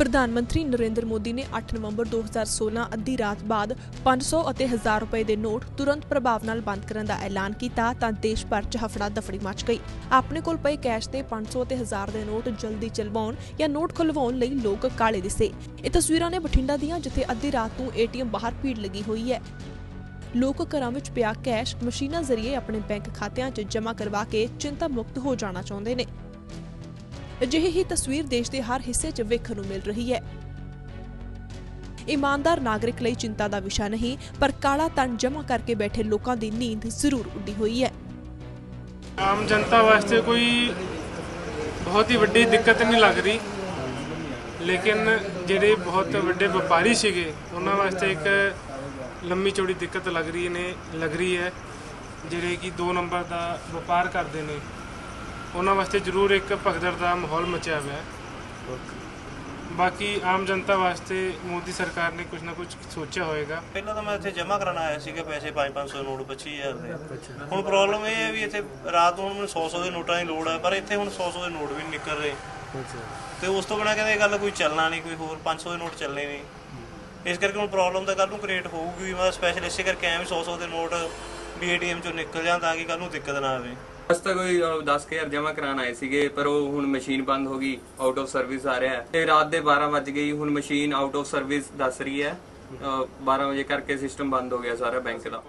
ਪ੍ਰਧਾਨ ਮੰਤਰੀ ਨਰਿੰਦਰ ਮੋਦੀ ਨੇ 8 ਨਵੰਬਰ 2016 ਅੱਧੀ ਰਾਤ ਬਾਅਦ 500 ਅਤੇ 1000 ਰੁਪਏ ਦੇ ਨੋਟ ਤੁਰੰਤ ਪ੍ਰਭਾਵ ਨਾਲ ਬੰਦ ਕਰਨ ਦਾ ਐਲਾਨ ਕੀਤਾ ਤਾਂ ਦੇਸ਼ ਭਰ 'ਚ ਹਫੜਾ ਦਫੜੀ ਮਚ ਗਈ। ਆਪਣੇ ਕੋਲ ਪਏ ਕੈਸ਼ ਤੇ 500 ਅਤੇ 1000 ਦੇ ਨੋਟ ਜਲਦੀ ਚਲਵਾਉਣ ਜਾਂ ਨੋਟ ਖੁਲਵਾਉਣ ਲਈ ਲੋਕ ਕਾਲੇ ਦਿਸੇ। ਇਹ ਤਸਵੀਰਾਂ ਨੇ ਬਠਿੰਡਾ ਦੀਆਂ ਜਿੱਥੇ ਅੱਧੀ ਰਾਤ ਤੋਂ ਏਟੀਐਮ ਬਾਹਰ ਭੀੜ ਲੱਗੀ ਹੋਈ ਹੈ। ਲੋਕ ਘਰਾਂ ਵਿੱਚ ਪਿਆ ਕੈਸ਼ ਮਸ਼ੀਨਾਂ ਜ਼ਰੀਏ ਆਪਣੇ ਬੈਂਕ ਖਾਤਿਆਂ 'ਚ ਜਮ੍ਹਾਂ ਕਰਵਾ ਕੇ ਚਿੰਤਾ ਮੁਕਤ ਹੋ ਜਾਣਾ ਚਾਹੁੰਦੇ ਨੇ। ਅਜਿਹੀ ਹੀ ਤਸਵੀਰ ਦੇਸ਼ ਦੇ ਹਰ ਹਿੱਸੇ 'ਚ ਵੇਖਣ ਨੂੰ ਮਿਲ ਰਹੀ ਹੈ। ਇਮਾਨਦਾਰ ਨਾਗਰਿਕ ਲਈ ਚਿੰਤਾ ਦਾ ਵਿਸ਼ਾ ਨਹੀਂ, ਪਰ ਕਾਲਾ ਧਨ ਜਮ੍ਹਾਂ ਕਰਕੇ ਬੈਠੇ ਲੋਕਾਂ ਦੀ ਨੀਂਦ ਜ਼ਰੂਰ ਉੱਡੀ ਹੋਈ ਹੈ। ਆਮ ਜਨਤਾ ਵਾਸਤੇ ਕੋਈ ਬਹੁਤ ਹੀ ਵੱਡੀ ਦਿੱਕਤ ਨਹੀਂ ਲੱਗ ਰਹੀ। ਲੇਕਿਨ ਜਿਹੜੇ ਬਹੁਤ ਵੱਡੇ ਵਪਾਰੀ ਸੀਗੇ, ਉਹਨਾਂ ਵਾਸਤੇ ਇੱਕ ਲੰਮੀ ਚੌੜੀ ਦਿੱਕਤ ਲੱਗ ਰਹੀ ਨੇ, ਲੱਗ ਰਹੀ ਹੈ। ਜਿਹੜੇ ਕਿ 2 ਨੰਬਰ ਦਾ ਵਪਾਰ ਕਰਦੇ ਨੇ ਉਹਨਾਂ ਵਾਸਤੇ ਜ਼ਰੂਰ ਇੱਕ ਭਗਦੜ ਦਾ ਮਾਹੌਲ ਮਚਿਆ ਹੋਇਆ ਹੈ। ਬਾਕੀ ਆਮ ਜਨਤਾ ਵਾਸਤੇ ਮੋਦੀ ਸਰਕਾਰ ਨੇ ਕੁਝ ਨਾ ਕੁਝ ਸੋਚਿਆ ਹੋਏਗਾ। ਪਹਿਲਾਂ ਤਾਂ ਮੈਂ ਇੱਥੇ ਜਮ੍ਹਾਂ ਕਰਾਉਣ ਆਇਆ ਸੀਗਾ, ਪੈਸੇ 5-500 ਨੋਟ 25000 ਦੇ। ਹੁਣ ਪ੍ਰੋਬਲਮ ਇਹ ਹੈ ਵੀ ਇੱਥੇ ਰਾਤ ਨੂੰ ਮੈਨੂੰ 100-100 ਦੇ ਨੋਟਾਂ ਦੀ ਲੋੜ ਹੈ, ਪਰ ਇੱਥੇ ਹੁਣ 100-100 ਦੇ ਨੋਟ ਵੀ ਨਹੀਂ ਨਿਕਲ ਰਹੇ। ਤੇ ਉਸ ਤੋਂ ਬਿਨਾਂ ਕਹਿੰਦੇ ਇਹ ਗੱਲ ਕੋਈ ਚੱਲਣਾ ਨਹੀਂ ਕੋਈ ਹੋਰ 500 ਦੇ ਨੋਟ ਚੱਲਣੇ ਨਹੀਂ ਇਸ ਕਰਕੇ ਹੁਣ ਪ੍ਰੋਬਲਮ ਤਾਂ ਕੱਲ ਨੂੰ ਕ੍ਰੀਏਟ ਹੋਊਗੀ ਵੀ ਮੈਂ ਸਪੈਸ਼ਲ ਇਸੇ ਕਰਕੇ ਆਇਆ ਵੀ 100-100 ਦੇ ਨੋਟ ਵੀ ਏਟੀਐਮ ਚੋਂ ਨਿਕਲ ਜਾਣ ਤਾਂ ਕਿ ਕੱਲ ਨੂੰ ਦਿੱਕਤ ਨਾ ਆਵੇ। ਬਸ ਤਾਂ ਕੋਈ ਅਹ, 10000 ਜਮ੍ਹਾਂ ਕਰਾਉਣ ਆਏ ਸੀਗੇ ਪਰ ਉਹ ਹੁਣ ਮਸ਼ੀਨ ਬੰਦ ਹੋ ਗਈ ਆਊਟ ਆਫ ਸਰਵਿਸ ਆ ਰਿਹਾ ਹੈ। ਤੇ ਰਾਤ ਦੇ 12 ਵਜ ਗਈ ਹੁਣ ਮਸ਼ੀਨ ਆਊਟ ਆਫ ਸਰਵਿਸ ਦੱਸ ਰਹੀ ਹੈ। ਅਹ, 12 ਵਜੇ ਕਰਕੇ ਸਿਸਟਮ ਬੰਦ ਹੋ ਗਿਆ ਸਾਰਾ ਬੈਂਕ ਦਾ।